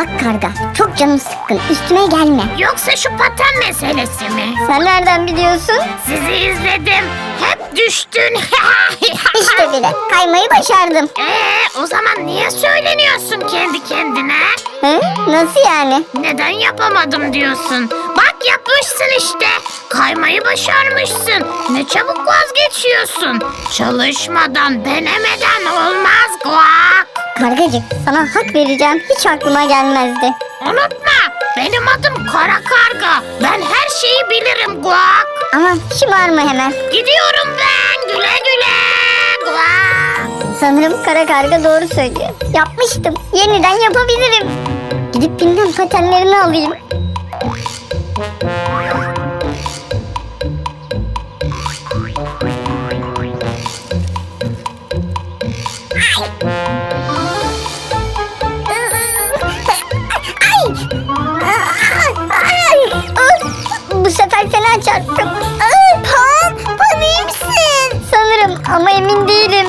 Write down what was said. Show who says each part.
Speaker 1: Bak karga çok canım sıkkın üstüme gelme.
Speaker 2: Yoksa şu paten meselesi mi?
Speaker 1: Sen nereden biliyorsun?
Speaker 2: Sizi izledim. Hep düştün.
Speaker 1: İşte bile kaymayı başardım.
Speaker 2: Ee, o zaman niye söyleniyorsun kendi kendine?
Speaker 1: Hı? Nasıl yani?
Speaker 2: Neden yapamadım diyorsun? Bak yapmışsın işte. Kaymayı başarmışsın. Ne çabuk vazgeçiyorsun. Çalışmadan, denemeden olmaz.
Speaker 1: Kargacık sana hak vereceğim hiç aklıma gelmezdi.
Speaker 2: Unutma, benim adım Kara Karga. Ben her şeyi bilirim Guak.
Speaker 1: Ama şımarma hemen.
Speaker 2: Gidiyorum ben. Güle güle. Guak.
Speaker 1: Sanırım kara karga doğru söylüyor. Yapmıştım. Yeniden yapabilirim. Gidip bilmem patenlerini alayım. Ay! Bu sefer fena çarptım. Pan, pan iyi misin? Sanırım ama emin değilim.